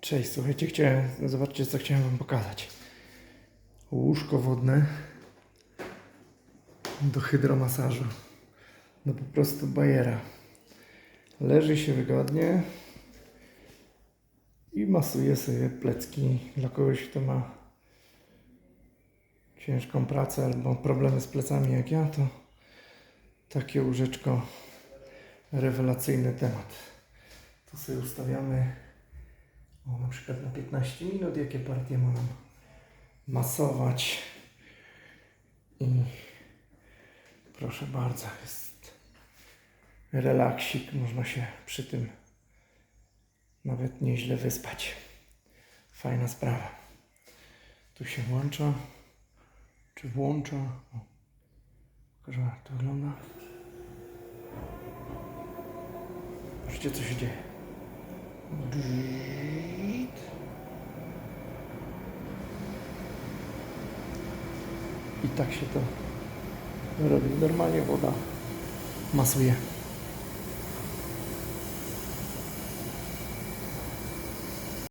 Cześć, słuchajcie, chciałem, zobaczcie co chciałem wam pokazać. Łóżko wodne do hydromasażu. No po prostu bajera. Leży się wygodnie i masuje sobie plecki dla kogoś, kto ma ciężką pracę albo problemy z plecami jak ja, to takie łóżeczko rewelacyjny temat. Tu sobie ustawiamy na przykład na 15 minut, jakie partie ma nam masować. I proszę bardzo, jest relaksik, można się przy tym nawet nieźle wyspać. Fajna sprawa. Tu się włącza, czy włącza. O, pokażę jak to wygląda. Patrzcie co się dzieje. I tak się to robi. Normalnie woda masuje.